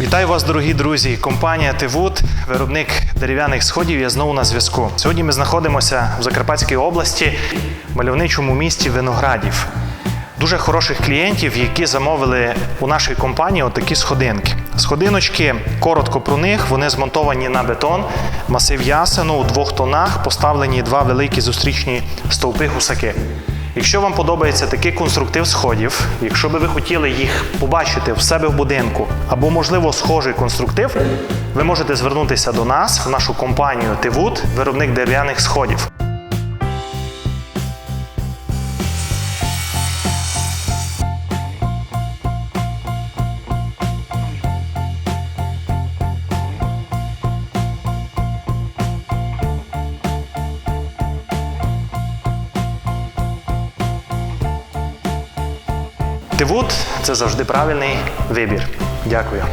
Вітаю вас, дорогі друзі! Компанія Тивуд, виробник дерев'яних сходів, є знову на зв'язку. Сьогодні ми знаходимося в Закарпатській області, в мальовничому місті Виноградів. Дуже хороших клієнтів, які замовили у нашій компанії отакі сходинки. Сходиночки, коротко про них, вони змонтовані на бетон, масив ясену у двох тонах, поставлені два великі зустрічні стовпи гусаки. Якщо вам подобається такий конструктив сходів, якщо би ви хотіли їх побачити в себе в будинку або, можливо, схожий конструктив, ви можете звернутися до нас в нашу компанію Тивуд, виробник дерев'яних сходів. Тивуд це завжди правильний вибір. Дякую.